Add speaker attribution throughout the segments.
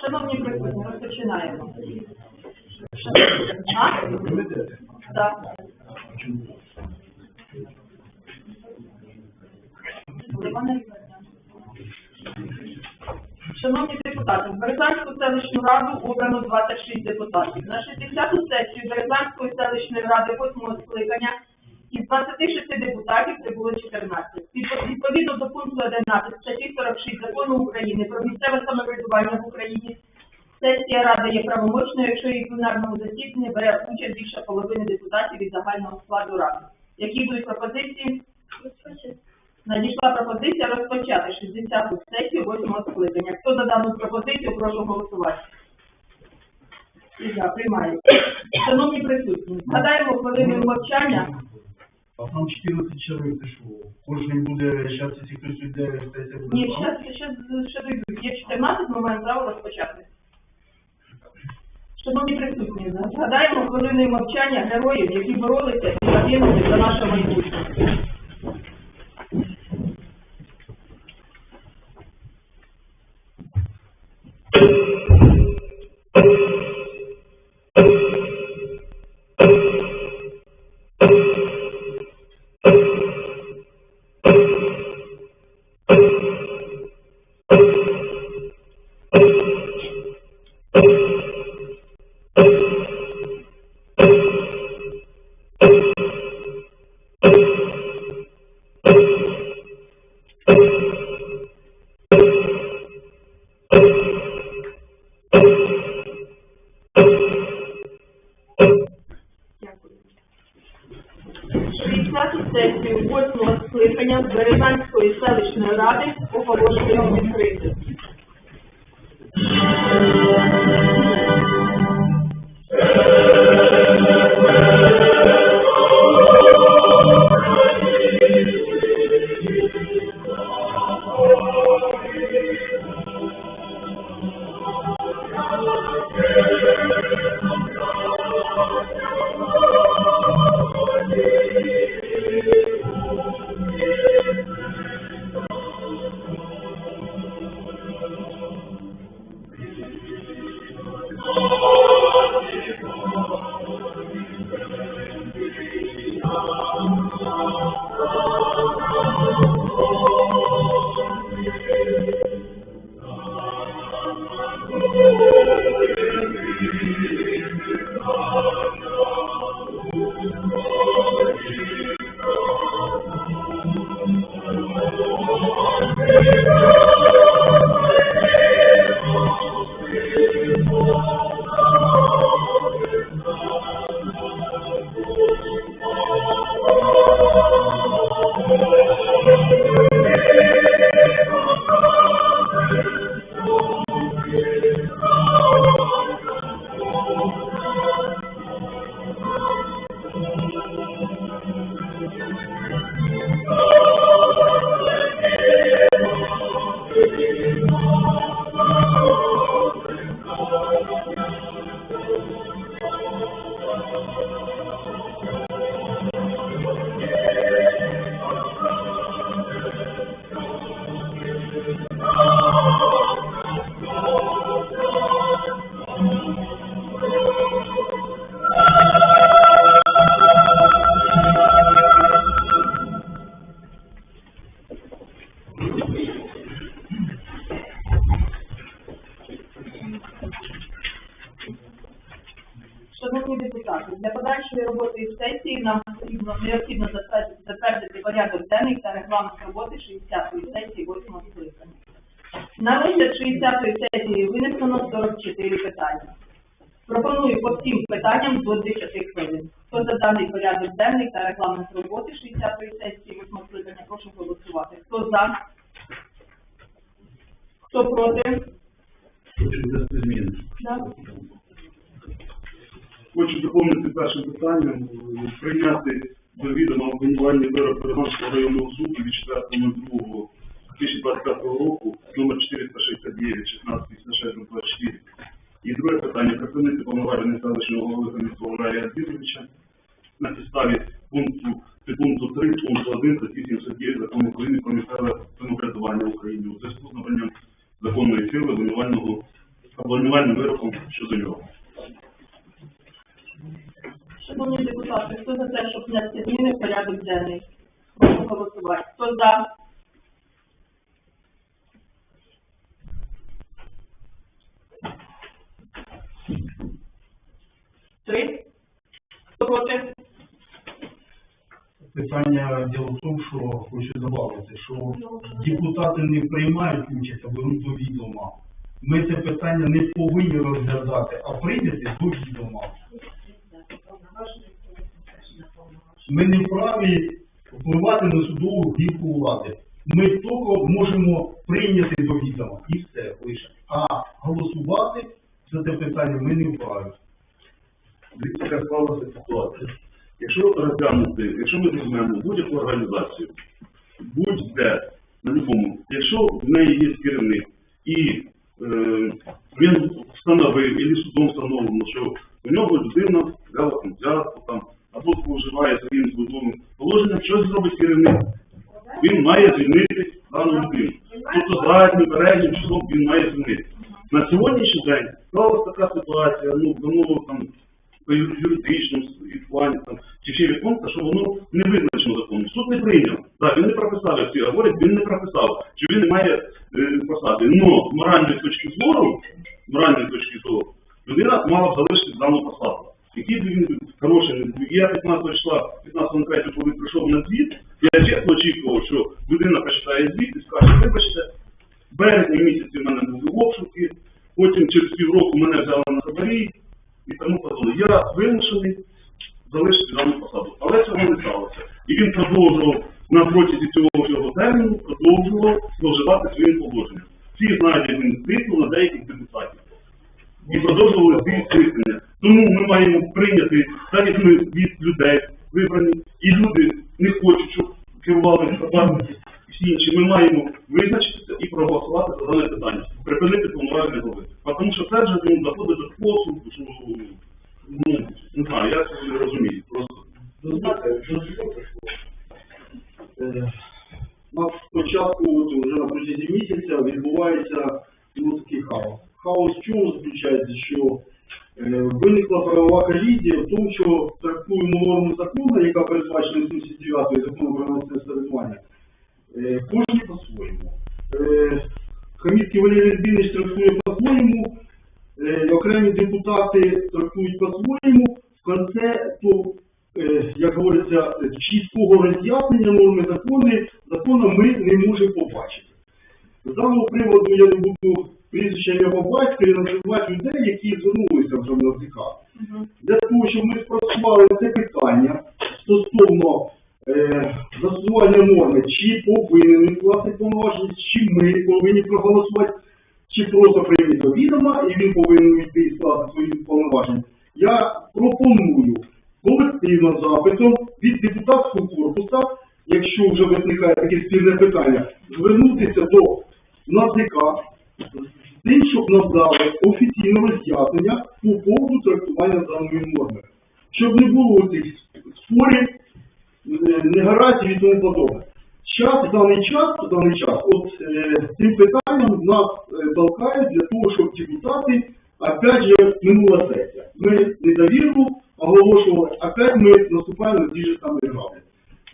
Speaker 1: Шановні присутні, розпочинаємо. А? Так. 26 депутатів. На 60-ту сесію Березанської селищної ради 8 скликання із 26 депутатів це було 14. Відповідно до пункту 11 статті 46 Закону України про місцеве самоврядування в Україні, сесія ради є правомочною, якщо її пленарному засіданні бере участь більше половини депутатів із загального складу ради. Які будуть пропозиції? Надійшла пропозиція розпочати 60-ту сесію 8 скликання. Хто за дану пропозицію, прошу голосувати. І за, приймаю. Шановні присутні, згадаємо хвилиною мовчання.
Speaker 2: А там 14 чоловік пішло. Кожен буде, зараз, якщо хтось йде, стається буде.
Speaker 1: Ні, ще, ще, дойдуть. Є 14, ми маємо право розпочати. Шановні присутні, згадаємо хвилиною мовчання героїв, які боролися і загинули за наше майбутнє. Дякую. Оголошуємо Thank you. На розгляд 60-ї сесії винесено 44 питання. Пропоную по всім питанням до 10 хвилин. Хто за даний порядок денний та регламент роботи 60-ї сесії 8 скликання, прошу голосувати. Хто за? Хто проти?
Speaker 2: Хочу.
Speaker 1: Да.
Speaker 2: Доповнити першим питанням, прийняти до відома обвинувальний вирок Переморського районного суду від 2025 року номер 469 1686 24 І друге питання припинити повноваження селищного голови Комісії Рая Дмитровича на підставі пункту підпункту 3 пункту 1 статті 79 закону України про місцеве самоврядування України у зв'язку з набранням законної сили обвинувального обвинувальним вироком щодо нього.
Speaker 1: Шановні депутати, хто за те, щоб внести зміни в порядок денний? Прошу голосувати. Хто за? Проти?
Speaker 3: Питання діло в тому, що хочу додати, що депутати не приймають участь, а беруть до відома. Ми це питання не повинні розглядати, а прийняти до відома. Ми не вправі впливати на судову гілку влади. Ми тільки можемо прийняти до відома і все лише. А голосувати за це питання ми не вправі.
Speaker 2: Дивіться, яка склалася ситуація. Якщо розглянути, якщо ми візьмемо будь-яку організацію, будь-де, на любому, якщо в неї є керівник, і е, він встановив, і судом встановлено, що у нього людина взяла взятку там, або споживає своїм службовим положенням, що зробить керівник? Він має звільнити дану людину. Тобто заднім, переднім числом він має звільнити. На сьогоднішній день склалася така ситуація, ну, воно там по ю- юридичному і плані там, чи ще від що воно не визначено законом. Суд не прийняв. Так, він не прописав, як всі говорять, він не прописав, що він не має е, посади. Но з моральної точки зору, з моральної точки зору, людина мала б залишити дану посаду. Який б він хороший не був. Я 15 числа, 15 третього, коли прийшов на звіт, я чесно очікував, що людина почитає звіт і скаже, вибачте, в березні місяці в мене були обшуки, потім через півроку мене взяли на хабарі і тому подали. Я вимушений залишити дану посаду. Але цього не сталося. І він продовжував на протязі цього всього терміну, продовжував зловживати своїм положенням. Всі знають, як він тиснув на деяких депутатів. І продовжували збір тиснення. Тому ми маємо прийняти, так як ми від людей вибрані, і люди не хочуть, щоб керували парламенті і всі інші, ми маємо визначитися і проголосувати за дане питання, припинити повноваження голови. Тому що це вже доходить до способу, що ну, не знаю, я цього не розумію. Просто
Speaker 3: Ну, знаєте, що таке прийшло? Е, На спочатку, от, вже на протязі місяця відбувається ну, такий хаос. Хаос в чому заключається, що е, виникла правова колізія в тому, що трактуємо норму закону, яка передбачена 79 закону про національне самоврядування, е, кожен по-своєму. Е, Хамітський Валерій Рябінович трактує по-своєму, е, окремі депутати трактують по-своєму, в конце, то, е, як говориться, чіткого роз'яснення норми закону, закону ми не можемо побачити. З даного приводу я не буду прізвища його батька і називати людей, які звернулися вже в НАЗК. Для того, щоб ми спростували це питання стосовно е, застосування норми, чи повинен власне повноваження, чи ми повинні проголосувати, чи просто прийняти до відома, і він повинен йти і скласти свої повноваження. Я пропоную колективно запитом від депутатського корпуса, якщо вже виникає таке спільне питання, звернутися до НАЗК тим, щоб надали офіційне роз'яснення по поводу трактування даної норми. Щоб не було цих спорів, е, негараздів і тому подобне. Час, даний час, даний час, от е, цим питанням нас е, толкають для того, щоб депутати, опять же, минула сесія. Ми недовіру оголошували, опять ми наступаємо на ті ж самі граблі.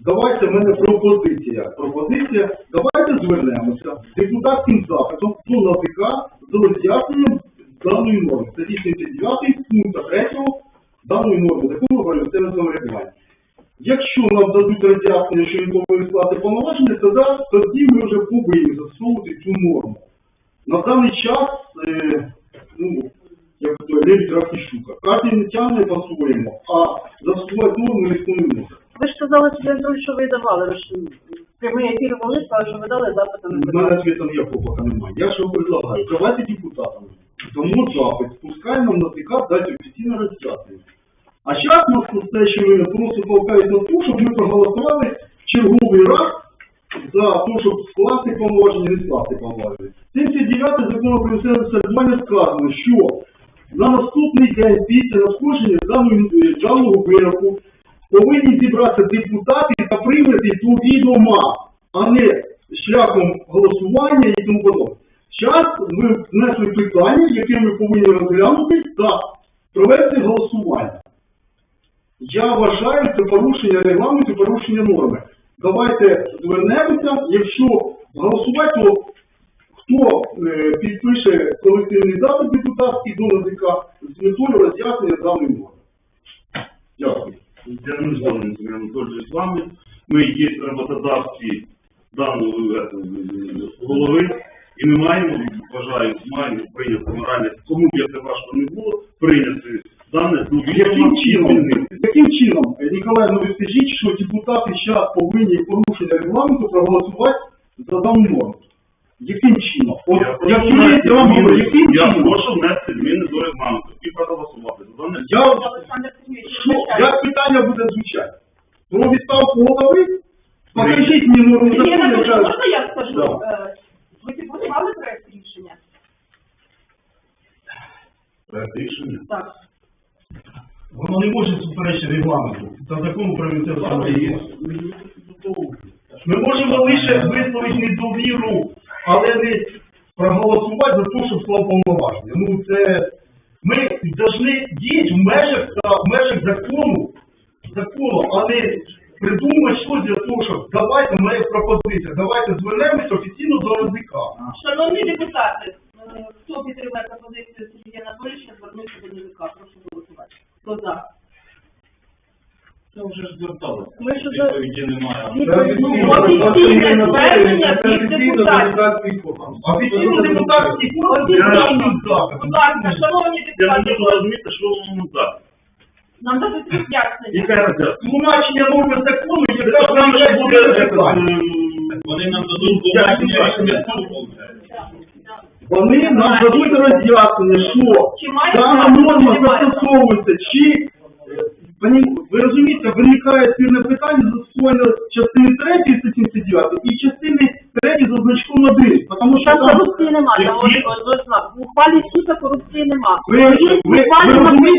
Speaker 3: Давайте в мене пропозиція. Пропозиція, давайте звернемося депутатським запитом до НАЗК з роз'ясненням даної норми. Статті 79 пункту 3 даної норми закону про місцеве самоврядування. Якщо нам дадуть роз'яснення, що він повинен склати повноваження, тоді, ми вже повинні застосовувати цю норму. На даний час, е, ну, як лебідь рак і щука. Кожен не тягне по-своєму, а застосувати норму ніхто не може.
Speaker 4: Ви ж сказали, Сергій Анатолійович, що ви давали. Ви ж прямий ефір сказали, що ви дали запити на
Speaker 2: Ну,
Speaker 3: У
Speaker 4: питання.
Speaker 3: мене ответа ніякого пока немає. Я що предлагаю, давайте депутатам. Тому запит, пускай нам на ТК дати офіційне роз'яснення. А зараз нас настоящее время просто толкають на те, щоб ми проголосували в черговий раз за те, щоб скласти повноваження, не скласти повноваження. 79 закону про місцеве сказано, що на наступний день після надходження даної- даного вироку повинні зібратися депутати та прийняти до відома, а не шляхом голосування і тому подобне. Зараз ви внесли питання, яке ми повинні розглянути та провести голосування. Я вважаю, це порушення регламенту, порушення норми. Давайте звернемося, якщо голосувати, то хто е, підпише колективний запит депутатський до НЗК з метою роз'яснення даної норми. Дякую.
Speaker 2: Я не згоден Анатолійович з вами. Ми є роботодавці даного голови, і ми маємо, вважаю, маємо прийняти моральне, кому б як не важко не було, прийняти дане до
Speaker 3: Яким чином, яким чином, Ніколай, ну ви скажіть, що депутати зараз повинні порушення регламенту проголосувати за дану норму? Яким чином? От, як юрист, я вам говорю, яким
Speaker 2: Я
Speaker 3: чином?
Speaker 2: прошу внести зміни до регламенту і проголосувати за дане.
Speaker 3: Я,
Speaker 1: Олександр Сергійович,
Speaker 3: що,
Speaker 1: вибачайте.
Speaker 3: як питання буде звучати? Про відставку голови? Покажіть мені норму
Speaker 1: Сергій
Speaker 3: закону,
Speaker 1: Анатолійович,
Speaker 3: яка...
Speaker 1: можна я скажу?
Speaker 3: Да.
Speaker 1: Е, Ви підготували проект рішення?
Speaker 2: Проект рішення.
Speaker 1: Так.
Speaker 3: Воно не може суперечити регламенту та закону про місцеве самоврядування. Ми можемо лише висловити недовіру, але не проголосувати за те, щоб склав повноваження. Ну це ми повинні діяти в межах та в межах закону, закону, а не придумати щось для того, щоб давайте моя пропозиція, давайте звернемося офіційно до РЗК.
Speaker 1: Шановні депутати, е, хто підтримує пропозицію Сергія Анатолійовича звернутися до НЗК? Прошу голосувати. Хто за?
Speaker 5: Це вже ж зверталося.
Speaker 4: Ми ж уже-
Speaker 5: Відповіді немає.
Speaker 1: Ну, офіційне звернення від депутатів.
Speaker 3: Офіційно депутатський корпус я.
Speaker 1: Будь ласка, шановні
Speaker 2: Я не
Speaker 1: депутати,
Speaker 2: можу розуміти, що воно так.
Speaker 1: нам дадуть роз'яснення.
Speaker 3: Тлумачення норми закону, яка
Speaker 2: Так само, що буде е,
Speaker 5: Вони нам дадуть побачення, що ми
Speaker 3: Вони нам дадуть роз'яснення, що
Speaker 1: Чи має
Speaker 3: дана
Speaker 1: право,
Speaker 3: норма застосовується, чи ви розумієте, виникає спірне питання застосування частини 3 статті 79 і частини 3 за значком 1, тому що
Speaker 4: Там корупції нема, там
Speaker 2: Які?
Speaker 4: ось- ось знак. В ухвалі суду корупції нема.
Speaker 3: ви, ви,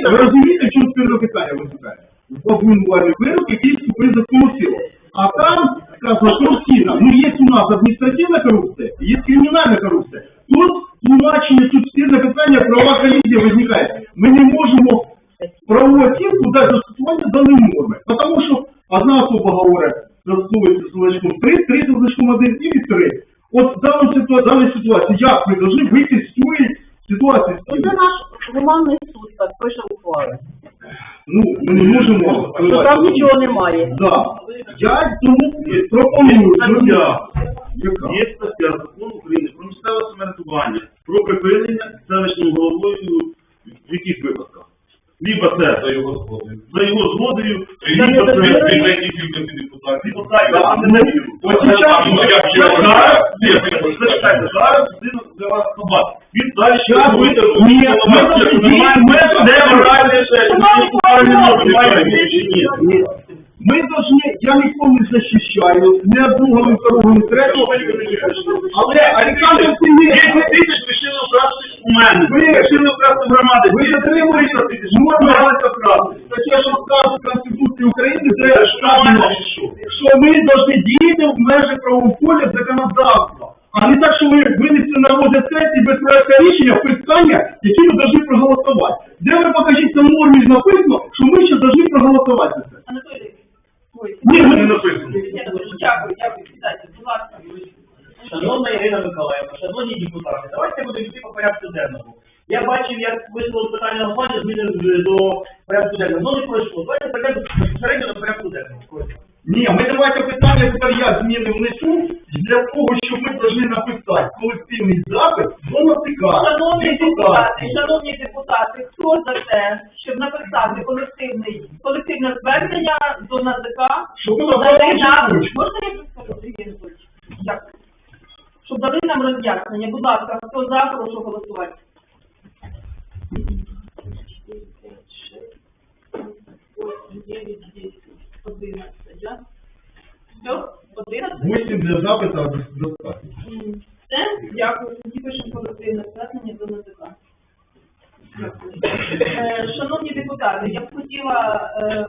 Speaker 3: ви, розумієте, в чому спірне питання виникає? Обвинувальний вирок, який вступив за силу. А там сказано корупційна. Ну, є у нас адміністративна корупція, є кримінальна корупція. Тут тлумачення, тут спірне питання, права колізія виникає. Ми не можемо правову оцінку дати застосування даної норми. Тому що одна особа говорить, застосовується з значком 3, 3 за значком 1 і від 3. От в даній ситуації, даній ситуації як ми повинні вийти з цієї ситуації?
Speaker 4: Оце наш гуманний суд так пише ухвали.
Speaker 3: Ну, ми не можемо.
Speaker 4: Що там нічого немає.
Speaker 3: Да. Я тому пропоную.
Speaker 2: Стаття.
Speaker 3: Яка?
Speaker 2: Є стаття закону України про місцеве самоврядування, про припинення селищним головою в яких випадках. Либо це
Speaker 5: за його згодою.
Speaker 2: за його згодою,
Speaker 4: не
Speaker 2: либо це
Speaker 5: Третій кількості депутатів.
Speaker 2: не
Speaker 3: ну,
Speaker 2: Ну, ні, зачекайте, зараз людина для вас собак. Він далі ще буде
Speaker 3: ні, ми
Speaker 2: де моральне ще, більше, ні.
Speaker 3: Ні. Ми должны, я ніколи не захищаю, ні одного, ні второго, ні третього. Але Олександр Сергійович,
Speaker 2: 10 тисяч рішили вкрасти у мене.
Speaker 3: Ви-
Speaker 2: рішили вкрасти в громади.
Speaker 3: ви затримуєте норми Галицька Стаття 16 Конституції України, де сказано, що ми повинні діяти в межах правового поля законодавства. А не так, що ви винесли на розгляд сесії без проекту рішення питання, які ми повинні проголосувати. Де ви покажіть на нормі написано, що ми ще повинні проголосувати за це?
Speaker 1: Анатолій,
Speaker 3: Ні,
Speaker 2: Не написано.
Speaker 1: дякую, дякую, сідайте, будь ласка.
Speaker 6: Шановна Ірина Миколаївна, шановні депутати, давайте будемо йти по порядку денному. Я бачив, як висловили питання на плані зміни до порядку денного. Ну не пройшло. Давайте перейдемо безпосередньо до порядку денного.
Speaker 3: Ні, ми давайте питання тепер я зміни внесу для того, щоб ми повинні написати колективний запит до НАЦК.
Speaker 1: Шановні депутати, шановні депутати, хто за те, щоб написати колективний, колективне звернення до НАЗК,
Speaker 3: Щоб ми
Speaker 1: дали нам, можна я скажу, Дякую. Щоб дали нам роз'яснення. Будь ласка, хто за, прошу голосувати. Все? Одинадцять?
Speaker 3: 8 для запита достатньо.
Speaker 1: Все, дякую. Тоді пишемо колективне звернення до НАЗК. Е, Шановні депутати, я б хотіла, е,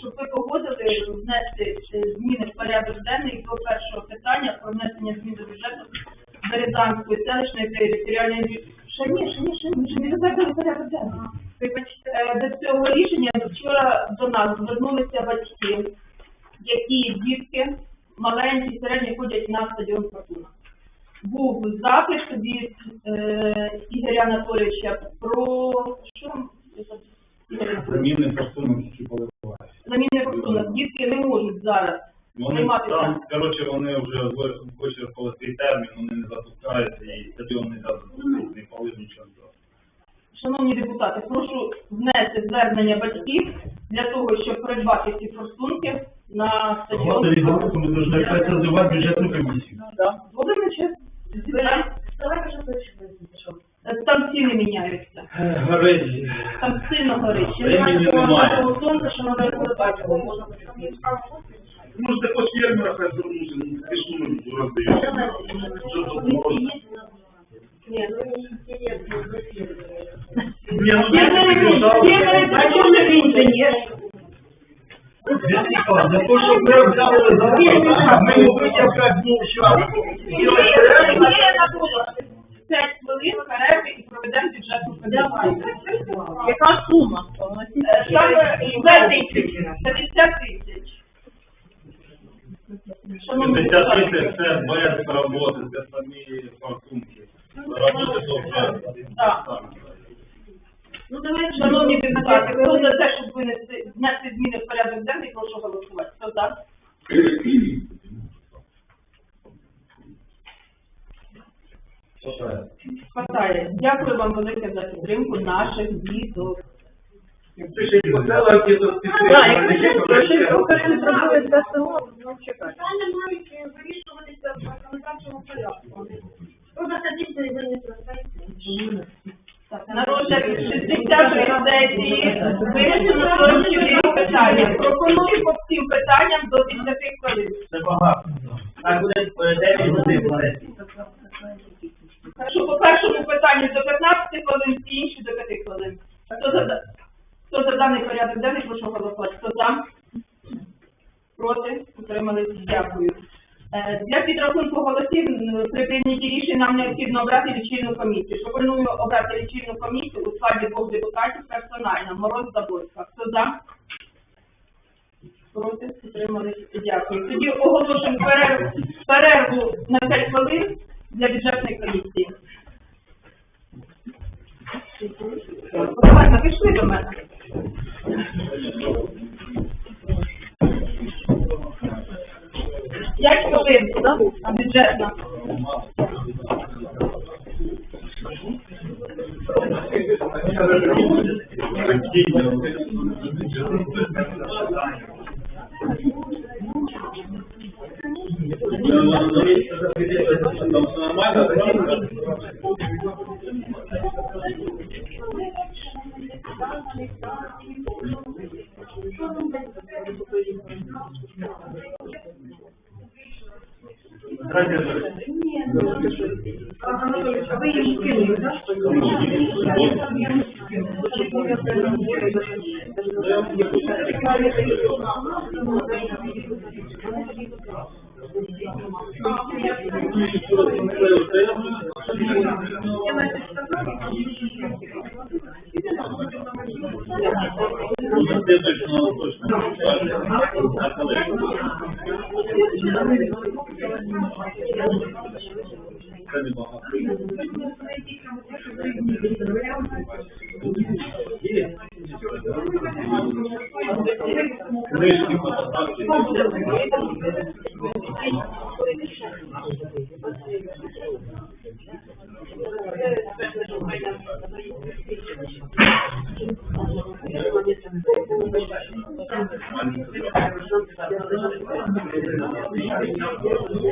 Speaker 1: щоб ви погодили внести е, зміни в порядок денний до першого питання. про внесення змін до бюджету Березанської селищної територіальної ще ні, ще ні, ще ні, ще не розглянули порядок денний. Е, До цього рішення вчора до нас звернулися батьки, які дітки маленькі, середні ходять на стадіон Фортуна. Був запит від е, Ігоря Анатолійовича про що?
Speaker 5: Заміни фортуну чи поливає.
Speaker 1: Заміни Фортуна. Дітки не можуть зараз
Speaker 5: Вони
Speaker 1: приймати
Speaker 5: там, коротше, вони вже хочуть коли свій термін, вони не запускаються і стадіон не запустить, не полив нічого.
Speaker 1: Шановні депутати, прошу внести звернення батьків для того, щоб придбати ці форсунки на стадіон.
Speaker 3: мы должны опять развивать бюджетную комиссию.
Speaker 1: Добре, значить, збираємо. Е, Там ціни міняються.
Speaker 5: Горить.
Speaker 1: Там сильно горить. Ще
Speaker 5: Времени
Speaker 1: немає
Speaker 5: немає.
Speaker 1: такого сонця, що треба розбирати.
Speaker 2: Може,
Speaker 1: 5 хвилин перерви і проведемо бюджетну передачу.
Speaker 4: Яка сума?
Speaker 1: Саме 50 тисяч. 50 тисяч
Speaker 5: це без роботи, це самі паркунки. Роботи
Speaker 1: добре. Ну, давайте, шановні депутати, хто за те, щоб внести зміни в порядок денний, прошу голосувати. Хто за? Хватає. Дякую вам велике за підтримку наших діток.
Speaker 4: Так, якщо щось поки що зробили для село, ну чекай.
Speaker 7: Питання мають е, вирішуватися в законодавчому порядку. Про засадівство і адміністрації.
Speaker 1: На розгляд 60 сесії вирішено 44 питання. Пропоную по всім питанням до 10 хвилин.
Speaker 6: Це багато. Так буде е, 9 годин по сесії.
Speaker 1: Так що по першому питанню до 15 хвилин, всі інші до 5 хвилин. Хто за, хто за даний порядок денний, прошу голосувати. Хто за? Проти? Утримались? Дякую. Е, Для підрахунку голосів при прийнятті рішень нам необхідно обрати лічильну комісію. Пропоную обрати лічильну комісію у складі двох депутатів персонально. Мороз Заборська. Хто за? Проти? Утримались? Дякую. Тоді оголошуємо перерву, перерву на 5 хвилин для бюджетної комісії. Ладно, пішли до мене. П'ять хвилин, да? Бюджетна.
Speaker 5: Там все нормально, так? Следующего
Speaker 7: Thank you.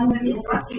Speaker 7: планування праці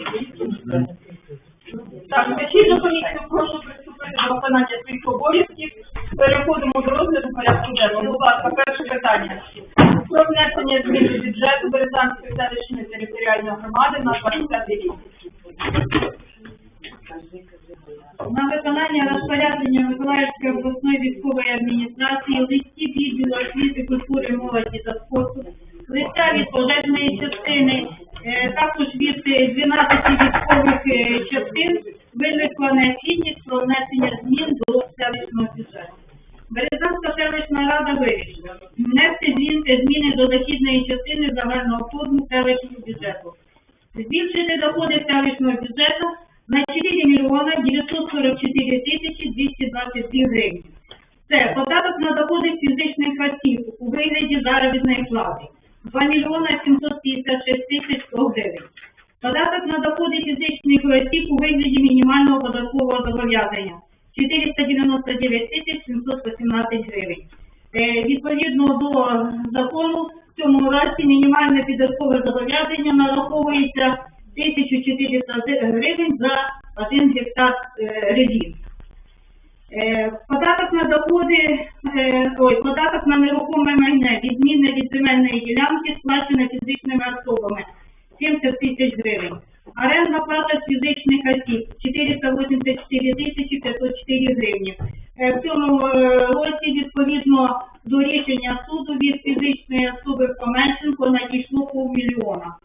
Speaker 7: тисяч гривень. Арендна плата фізичних осіб 484 тисячі 504 гривні. Э, в цьому э, році відповідно до рішення суду від фізичної особи Коменченко надійшло півмільйона.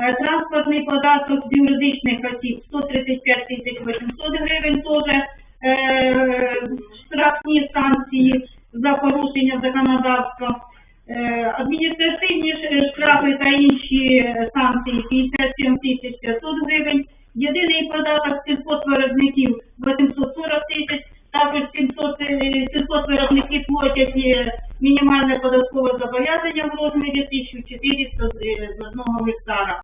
Speaker 7: Е, транспортний податок з юридичних осіб 135 тисяч 800 гривень. Теж е, штрафні санкції за порушення законодавства. Е, адміністративні е, штрафи та інші е, санкції 57 тисяч 500 гривень, єдиний податок 700 виробників 840 тисяч, також 700, 700 виробників платять мінімальне податкове зобов'язання в розмірі 1400 з одного гектара.